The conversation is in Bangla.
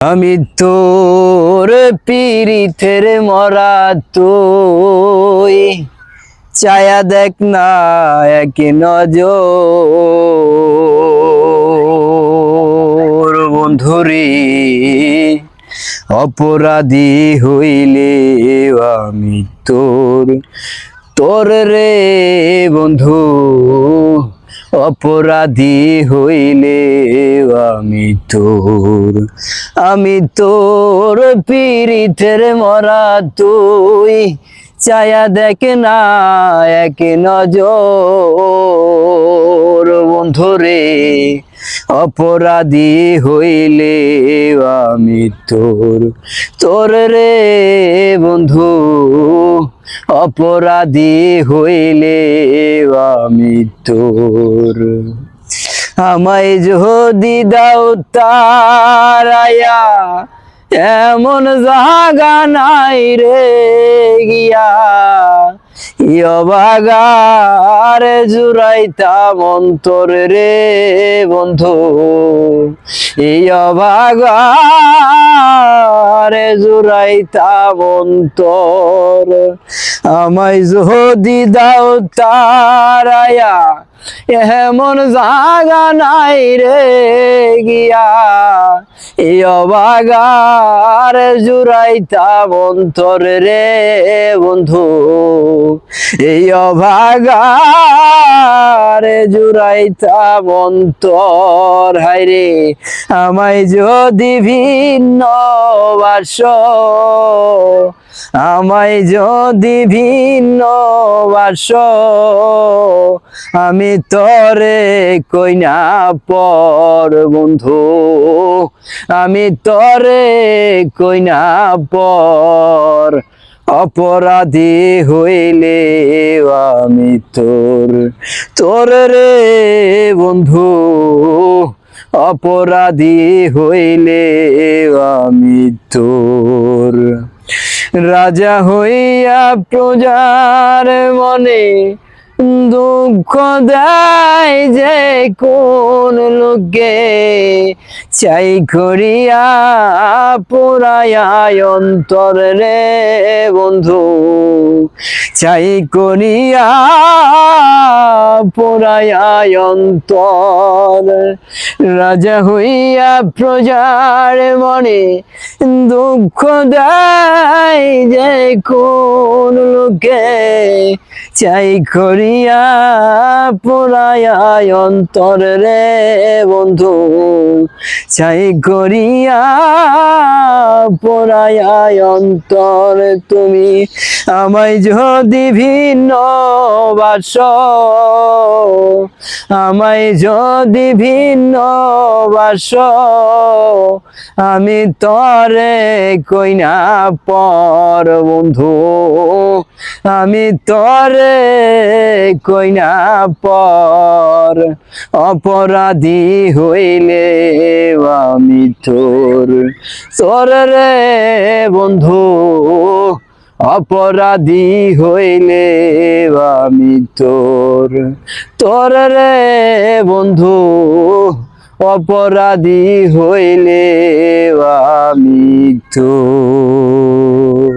আমি তোর পিরিথের মরা তুই। চায়া দেখ না এক নজর। বন্ধুরে, অপরাধী হইলে আমি তোর তোর রে বন্ধু। অপরাধী হইলে আমি তোর আমি তোর পীড়িতের মরা তুই। চায়া দেখ না এক নজর বন্ধুরে অপরাধী হইলে আমি তোর তোর রে বন্ধু। অপরাধী হইলে আমি তোর। আমায় যদি দাও তারায়া, এমন জাগা নাই রে গিয়া। ইয়বাগার জুরাইতা মন্তর রে বন্ধু। ইয়বাগারে জুরাইতা মন্তর আমায় যদি দাও তারায়া এমন জাগা নাই রে গিয়া। অবাগার জুরাইতা মন্তর রে বন্ধু এই অভাগার জুরাইতা মন্তর হাইরে আমায় যদি ভিন্ন বাস আমায় যদি ভিন্ন বাস, আমি তরে কইনা পর বন্ধু, আমি তরে কইনা পর অপরাধী হইলে আমি তোর তোর রে বন্ধু, অপরাধী হইলে আমি তোর। রাজা হইয়া প্রজার মনে দুঃখ দেয় যে কোন লোকে চাই করিয়া পোড়ায় অন্তর রে বন্ধু। চাই করিয়া পুরায়া অন্তর রাজা হইয়া প্রজার মনে দুঃখ দেয় যে কোন লোকে চাই করিয়া পুরায়া অন্তর রে বন্ধু। চাই করিয়া পুরায়া অন্তর তুমি। আমায় যদি ভিন্ন বাস, আমায় যদি ভিন্ন বাস, আমি তরে কইনা পর বন্ধু। আমি তরে কইনা পর, অপরাধী হইলে আমি তোর তোর রে বন্ধু, অপরাধী হইলে আমি তোর তোর রে বন্ধু, অপরাধী হইলে আমি তোর।